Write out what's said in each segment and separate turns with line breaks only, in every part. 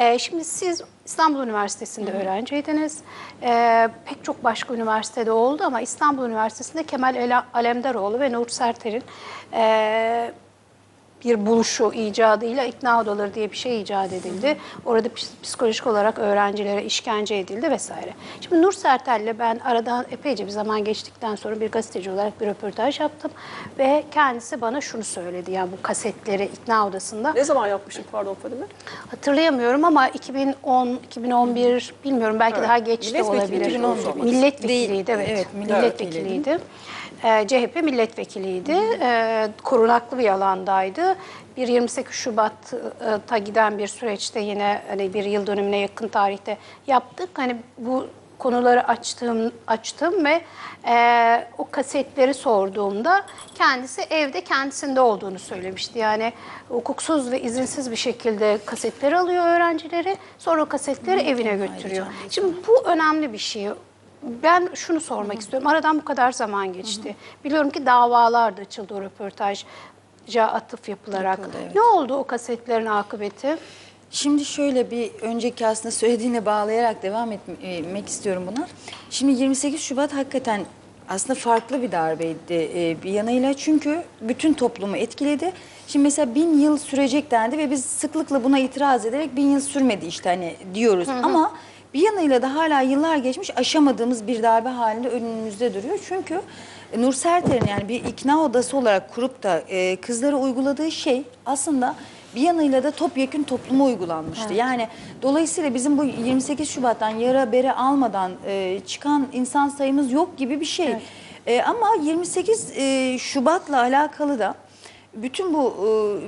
Ee, şimdi siz İstanbul Üniversitesi'nde öğrenciydiniz. Ee, pek çok başka üniversitede oldu ama İstanbul Üniversitesi'nde Kemal Alemdaroğlu ve Nur Serter'in e, bir buluşu icadıyla ikna odaları diye bir şey icat edildi. Orada ps- psikolojik olarak öğrencilere işkence edildi vesaire. Şimdi Nur Sertel'le ben aradan epeyce bir zaman geçtikten sonra bir gazeteci olarak bir röportaj yaptım ve kendisi bana şunu söyledi. Yani bu kasetleri ikna odasında
Ne zaman yapmışım pardon Fadime?
Hatırlayamıyorum ama 2010, 2011 bilmiyorum belki
Evet.
daha geç de olabilir. Milletvekiliydi
Değil,
evet.
evet,
milletvekiliydi. Ee, CHP milletvekiliydi. Ee, korunaklı bir alandaydı. Bir 28 Şubat'a giden bir süreçte yine hani bir yıl dönümüne yakın tarihte yaptık. Hani bu konuları açtım açtım ve e, o kasetleri sorduğumda kendisi evde kendisinde olduğunu söylemişti. Yani hukuksuz ve izinsiz bir şekilde kasetleri alıyor öğrencileri, sonra o kasetleri evine götürüyor. Şimdi bu önemli bir şey. Ben şunu sormak istiyorum. Aradan bu kadar zaman geçti. Biliyorum ki davalar da açıldı o röportajca atıf yapılarak.
Yapıldı, evet.
Ne oldu o kasetlerin akıbeti?
Şimdi şöyle bir önceki aslında söylediğine bağlayarak devam etmek istiyorum buna. Şimdi 28 Şubat hakikaten aslında farklı bir darbeydi e, bir yanıyla çünkü bütün toplumu etkiledi. Şimdi mesela bin yıl sürecek dendi ve biz sıklıkla buna itiraz ederek bin yıl sürmedi işte hani diyoruz. Ama bir yanıyla da hala yıllar geçmiş aşamadığımız bir darbe halinde önümüzde duruyor. Çünkü Nur Serter'in yani bir ikna odası olarak kurup da e, kızlara uyguladığı şey aslında bir yanıyla da topyekün topluma uygulanmıştı. Yani dolayısıyla bizim bu 28 Şubat'tan yara bere almadan e, çıkan insan sayımız yok gibi bir şey. E, ama 28 e, Şubat'la alakalı da bütün bu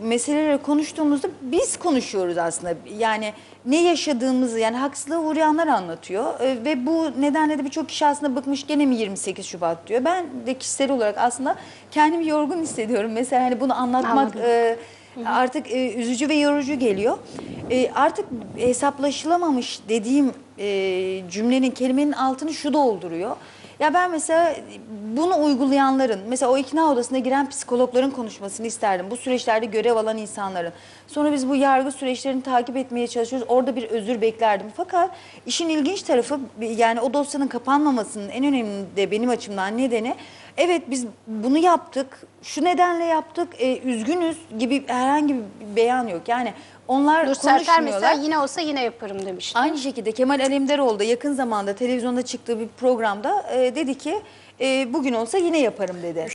e, meseleleri konuştuğumuzda biz konuşuyoruz aslında. Yani ne yaşadığımızı yani haksızlığa uğrayanlar anlatıyor. E, ve bu nedenle de birçok kişi aslında bıkmış gene mi 28 Şubat diyor. Ben de kişisel olarak aslında kendimi yorgun hissediyorum. Mesela hani bunu anlatmak e, artık e, üzücü ve yorucu geliyor. E, artık hesaplaşılamamış dediğim e, cümlenin kelimenin altını şu dolduruyor. Ya ben mesela bunu uygulayanların, mesela o ikna odasına giren psikologların konuşmasını isterdim. Bu süreçlerde görev alan insanların. Sonra biz bu yargı süreçlerini takip etmeye çalışıyoruz. Orada bir özür beklerdim. Fakat işin ilginç tarafı yani o dosyanın kapanmamasının en önemli de benim açımdan nedeni evet biz bunu yaptık, şu nedenle yaptık, e, üzgünüz gibi herhangi bir beyan yok. Yani onlar
Nur Serter
konuşmuyorlar.
mesela yine olsa yine yaparım demişti.
Aynı şekilde Kemal Alemdaroğlu da yakın zamanda televizyonda çıktığı bir programda e, dedi ki e, bugün olsa yine yaparım dedi.